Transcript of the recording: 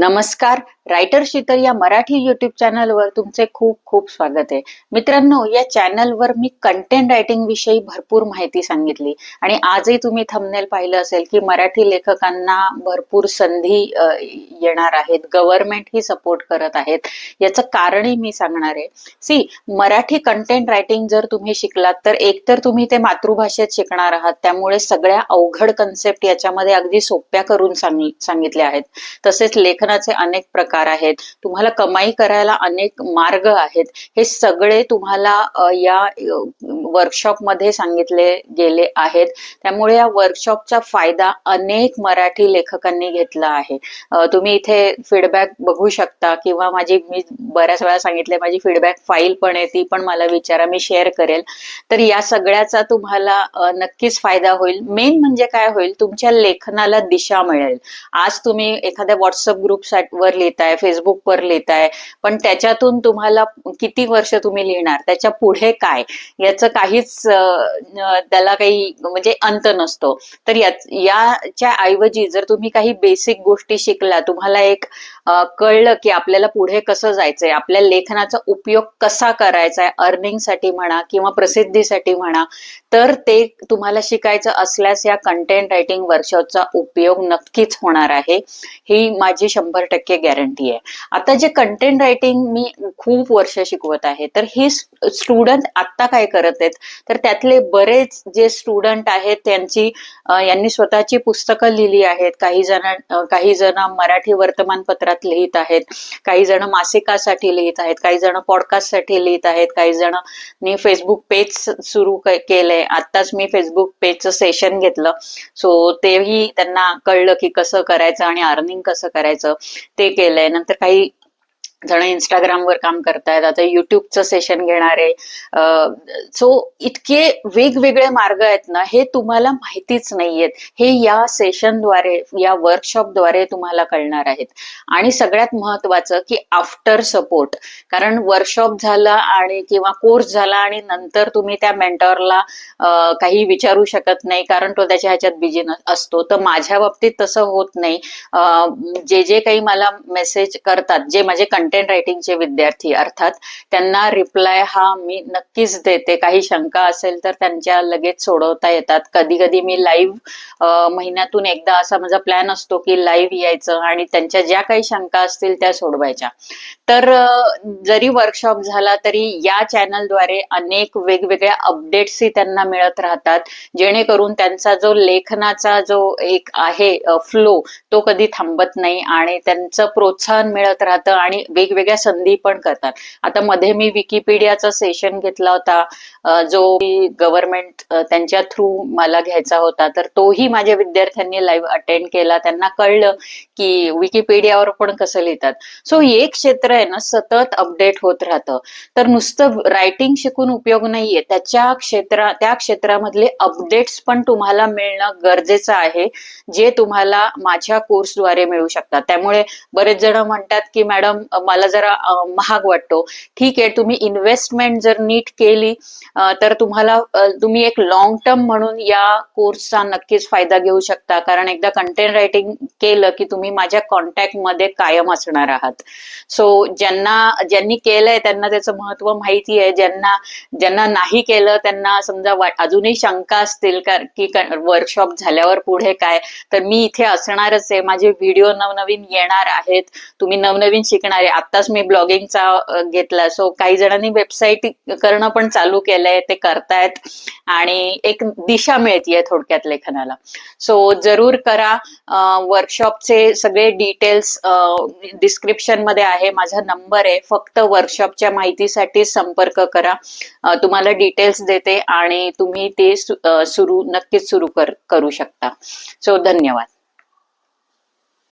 नमस्कार. रायटर शीतल या मराठी युट्यूब चॅनलवर तुमचे खूप खूप स्वागत आहे. मित्रांनो या चॅनलवर मी कंटेंट रायटिंग विषयी भरपूर माहिती सांगितली. आणि आजही तुम्ही थंबनेल पाहिलं असेल की मराठी लेखकांना भरपूर संधी येणार आहेत. गव्हर्नमेंट ही सपोर्ट करत आहेत. याचं कारणही मी सांगणार आहे. सी मराठी कंटेंट रायटिंग जर तुम्ही शिकलात तर एकतर तुम्ही ते मातृभाषेत शिकणार आहात. त्यामुळे सगळ्या अवघड कन्सेप्ट याच्यामध्ये अगदी सोप्या करून सांगितल्या आहेत. तसेच लेखनाचे अनेक प्रकार आहेत. तुम्हाला कमाई करायला अनेक मार्ग आहेत. हे सगळे तुम्हाला या वर्कशॉपमध्ये सांगितले गेले आहेत. त्यामुळे या वर्कशॉपचा फायदा अनेक मराठी लेखकांनी घेतला आहे. तुम्ही इथे फीडबॅक बघू शकता किंवा माझी मी बऱ्याच वेळा सांगितले माझी फीडबॅक फाईल पण आहे ती पण मला विचारा मी शेअर करेल. तर या सगळ्याचा तुम्हाला नक्कीच फायदा होईल. मेन म्हणजे काय होईल? तुमच्या लेखनाला दिशा मिळेल. आज तुम्ही एखाद्या व्हॉट्सअप ग्रुप वर लिहिताय फेसबुकवर लिहिताय पण त्याच्यातून तुम्हाला किती वर्ष तुम्ही लिहिणार? त्याच्या पुढे काय? याचं काहीच त्याला काही म्हणजे अंत नसतो. तर याच्या ऐवजी जर तुम्ही काही बेसिक गोष्टी शिकला तुम्हाला एक कळलं की आपल्याला पुढे कसं जायचंय आपल्या लेखनाचा उपयोग कसा करायचा आहे अर्निंगसाठी म्हणा किंवा प्रसिद्धीसाठी म्हणा तर ते तुम्हाला शिकायचं असल्यास या कंटेंट रायटिंग वर्कशॉपचा उपयोग नक्कीच होणार आहे. ही माझी शंभर टक्के गॅरंटी आहे. आता जे कंटेंट रायटिंग मी खूप वर्ष शिकवत आहे तर हे स्टुडंट आत्ता काय करत आहेत? तर त्यातले बरेच जे स्टुडंट आहेत त्यांची यांनी स्वतःची पुस्तकं लिहिली आहेत. काही जण काही जण मराठी वर्तमानपत्रात लिहित आहेत. काही जण मासिकासाठी लिहित आहेत. काही जण पॉडकास्टसाठी लिहित आहेत. काही जण फेसबुक पेज सुरू केलंय. आत्ताच मी फेसबुक पेजचं सेशन घेतलं. सो तेही त्यांना कळलं की कसं करायचं आणि अर्निंग कसं करायचं ते केलं केलंय नंतर काही जण इंस्टाग्रामवर काम करतायत. आता युट्यूबचं सेशन घेणारे सो इतके वेगवेगळे मार्ग आहेत ना हे तुम्हाला माहितीच नाहीयेत. हे या सेशनद्वारे या वर्कशॉपद्वारे तुम्हाला कळणार आहेत. आणि सगळ्यात महत्वाचं की आफ्टर सपोर्ट कारण वर्कशॉप झाला आणि किंवा कोर्स झाला आणि नंतर तुम्ही त्या मेंटॉरला काही विचारू शकत नाही कारण तो त्याच्या ह्याच्यात बिझी असतो. तर माझ्या बाबतीत तसं होत नाही. जे जे काही मला मेसेज करतात जे माझे कंटेंट रायटिंगचे विद्यार्थी अर्थात त्यांना रिप्लाय हा मी नक्कीच देते. काही शंका असेल तर त्यांच्या लगेच सोडवता येतात. कधी कधी मी लाईव्ह महिन्यातून एकदा असा माझा प्लॅन असतो की लाईव्ह यायचं आणि त्यांच्या ज्या काही शंका असतील त्या सोडवायच्या. तर जरी वर्कशॉप झाला तरी या चॅनलद्वारे अनेक वेगवेगळ्या अपडेट्सही त्यांना मिळत राहतात. जेणेकरून त्यांचा जो लेखनाचा जो एक आहे फ्लो तो कधी थांबत नाही आणि त्यांचं प्रोत्साहन मिळत राहतं आणि वेगवेगळ्या संधी पण करतात. आता मध्ये मी विकिपीडियाचा सेशन घेतला होता. जो गव्हर्नमेंट त्यांच्या थ्रू मला घ्यायचा होता. तर तोही माझ्या विद्यार्थ्यांनी लाईव्ह अटेंड केला. त्यांना कळलं की विकिपीडियावर पण कसं लिहितात. सो एक क्षेत्र आहे ना सतत अपडेट होत राहतं. तर नुसतं रायटिंग शिकून उपयोग नाहीये. त्याच्या क्षेत्रा त्या क्षेत्रामधले अपडेट्स पण तुम्हाला मिळणं गरजेचं आहे जे तुम्हाला माझ्या कोर्सद्वारे मिळू शकतात. त्यामुळे बरेच जण म्हणतात की मॅडम मला जरा महाग वाटतो. ठीक आहे तुम्ही इन्व्हेस्टमेंट जर नीट केली तर तुम्हाला तुम्ही एक लॉंग टर्म म्हणून या कोर्सचा नक्कीच फायदा घेऊ शकता. कारण एकदा कंटेंट रायटिंग केलं की तुम्ही माझ्या कॉन्टॅक्टमध्ये कायम असणार आहात. सो ज्यांना ज्यांनी केलंय त्यांना त्याचं महत्त्व माहिती आहे. ज्यांना ज्यांना नाही केलं त्यांना समजा अजूनही शंका असतील की वर्कशॉप झाल्यावर पुढे काय? तर मी इथे असणारच आहे. माझे व्हिडिओ नवनवीन येणार आहेत. तुम्ही नवनवीन शिकणारे आत्ताच मी ब्लॉगिंगचा घेतला. सो काही जणांनी वेबसाईट करणं पण चालू केलंय ते करतायत. आणि एक दिशा मिळतीये थोडक्यात लेखनाला. सो जरूर करा. वर्कशॉपचे सगळे डिटेल्स डिस्क्रिप्शनमध्ये आहे. माझा नंबर आहे. फक्त वर्कशॉपच्या माहितीसाठी संपर्क करा. तुम्हाला डिटेल्स देते आणि तुम्ही ते सुरू नक्कीच सुरू कर करू शकता. सो धन्यवाद.